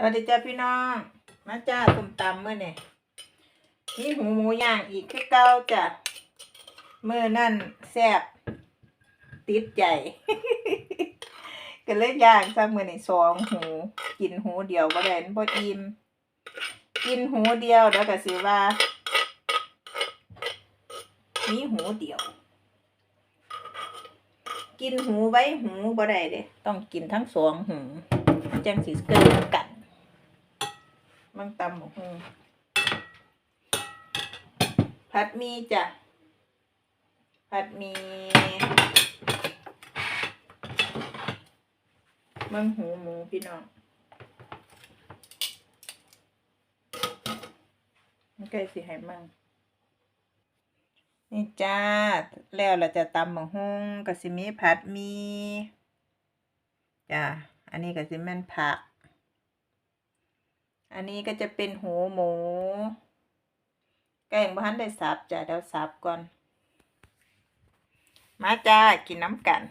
สวัสดีจ้าพี่น้อง มาจ้าตุ่มตำเมื่อนี่ยมีหูหมูย่างอีกคือเก้าจ้ะเมื่อนั่นแซ่บติดใจก็เลยย่างซะมื่อนี่สองหูกินหูเดียวบ่ได้นบ่อิ่มกินหูเดียวเดี๋ยวก็สิว่า มีหูเดียว กินหูไว้หูบ่ได้เด้ต้องกินทั้งสองหูจังสิเกิดกัน มันตำหมูหูผัดหมีจ้ะ ผัดหมีมังหูหมูพี่น้องมันใกล้สิให้มั่งนี่จ้า แล้วเราจะตำหมูหุ้งกับสิมีผัดหมีจ้ะอันนี้ก็สิแม่นผัก อันนี้ก็จะเป็นหูหมู แกงบ้านได้สับจ้ะเดี๋ยวสับก่อน มาจ้ากินน้ำกัน